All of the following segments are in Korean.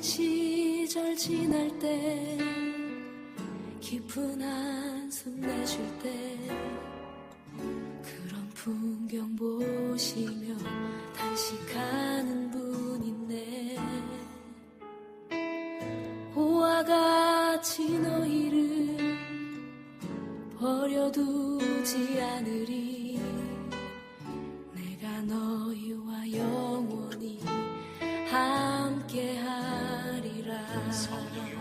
시절 지날 때 깊은 한숨 내쉴 때 그런 풍경 보시며 단식하는 분 있네 고와 같이 너희를 버려두지 않으리 성령이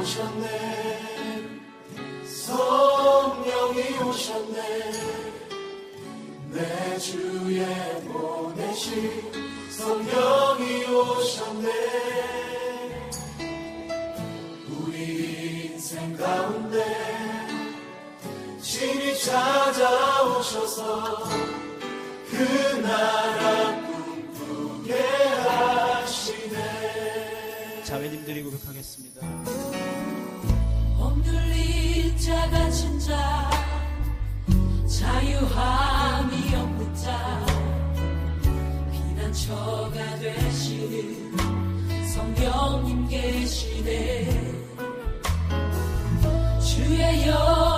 오셨네. 성령이 오셨네. 내 주에 보내신 성령이 오셨네. 우리 인생 가운데 신이 찾아오셔서 고백하겠습니다. 억눌린 자 갇힌 자 자유함이 없는 자 피난처가 되시는 성령님 계시네 주의 영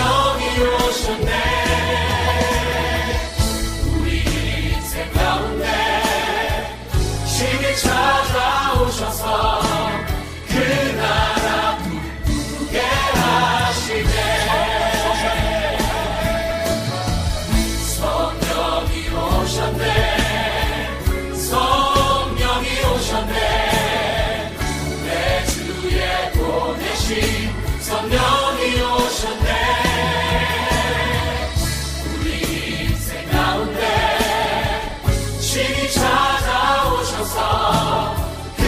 성령이 오셨네. 우리 인생 가운데 신이 찾아오셔서 그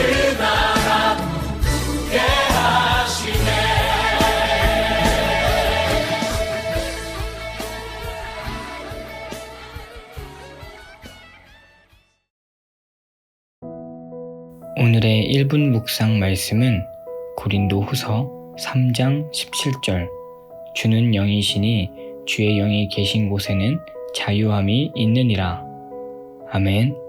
오늘의 1분 묵상 말씀은 고린도 후서 3장 17절 주는 영이시니 주의 영이 계신 곳에는 자유함이 있느니라. 아멘.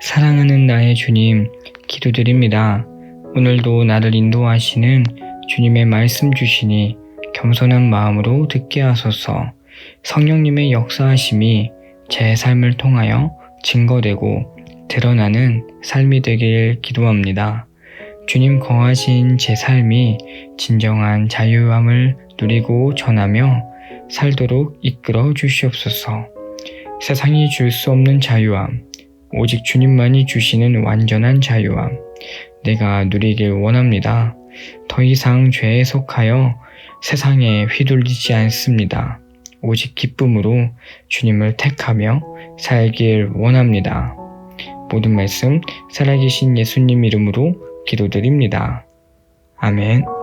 사랑하는 나의 주님, 기도드립니다. 오늘도 나를 인도하시는 주님의 말씀 주시니 겸손한 마음으로 듣게 하소서 성령님의 역사하심이 제 삶을 통하여 증거되고 드러나는 삶이 되길 기도합니다. 주님 거하신 제 삶이 진정한 자유함을 누리고 전하며 살도록 이끌어 주시옵소서. 세상이 줄 수 없는 자유함, 오직 주님만이 주시는 완전한 자유함, 내가 누리길 원합니다. 더 이상 죄에 속하여 세상에 휘둘리지 않습니다. 오직 기쁨으로 주님을 택하며 살길 원합니다. 모든 말씀 살아계신 예수님 이름으로 기도드립니다. 아멘.